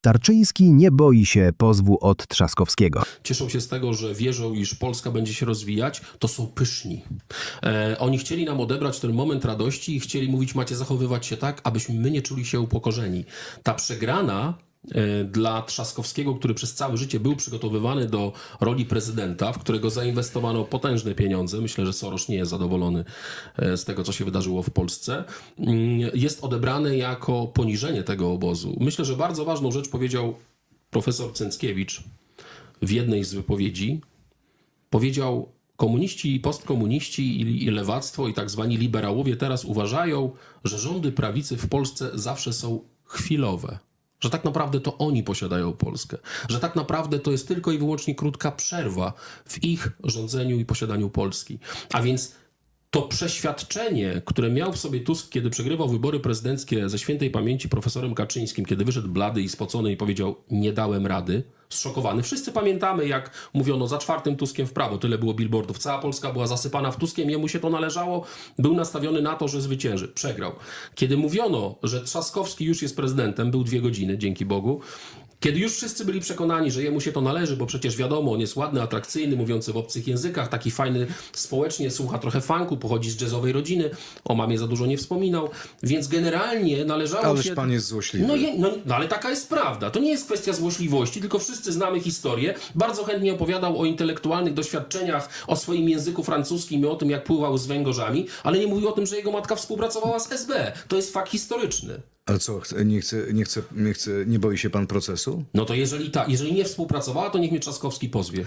Tarczyński nie boi się pozwu od Trzaskowskiego. cieszą się z tego, że wierzą, iż Polska będzie się rozwijać, to są pyszni. E, oni chcieli nam odebrać ten moment radości i chcieli mówić, macie zachowywać się tak, abyśmy my nie czuli się upokorzeni. Ta przegrana dla Trzaskowskiego, który przez całe życie był przygotowywany do roli prezydenta, w którego zainwestowano potężne pieniądze, myślę, że Soros nie jest zadowolony e, z tego, co się wydarzyło w Polsce, mm, jest odebrane jako poniżenie tego obozu. Myślę, że bardzo ważną rzecz powiedział profesor Cęckiewicz, w jednej z wypowiedzi powiedział, komuniści i postkomuniści i lewactwo i tak zwani liberałowie teraz uważają, że rządy prawicy w Polsce zawsze są chwilowe. Że tak naprawdę to oni posiadają Polskę. Że tak naprawdę to jest tylko i wyłącznie krótka przerwa w ich rządzeniu i posiadaniu Polski. A więc to przeświadczenie, które miał w sobie Tusk, kiedy przegrywał wybory prezydenckie ze świętej pamięci profesorem Kaczyńskim, kiedy wyszedł blady i spocony i powiedział: Nie dałem rady, zszokowany. Wszyscy pamiętamy, jak mówiono za czwartym Tuskiem w prawo, tyle było billboardów. Cała Polska była zasypana w Tuskiem, jemu się to należało, był nastawiony na to, że zwycięży. Przegrał. Kiedy mówiono, że Trzaskowski już jest prezydentem, był dwie godziny, dzięki Bogu. Kiedy już wszyscy byli przekonani, że jemu się to należy, bo przecież wiadomo, on jest ładny, atrakcyjny, mówiący w obcych językach, taki fajny społecznie, słucha trochę funku, pochodzi z jazzowej rodziny, o mamie za dużo nie wspominał, więc generalnie należało Ależ się... pan jest złośliwy. No, je, no, no ale taka jest prawda. To nie jest kwestia złośliwości, tylko wszyscy znamy historię. Bardzo chętnie opowiadał o intelektualnych doświadczeniach, o swoim języku francuskim i o tym, jak pływał z węgorzami, ale nie mówił o tym, że jego matka współpracowała z SB. To jest fakt historyczny. Ale co, nie chce, nie chce, nie chce, nie boi się pan procesu? No to jeżeli, ta, jeżeli nie współpracowała, to niech mnie Trzaskowski pozwie.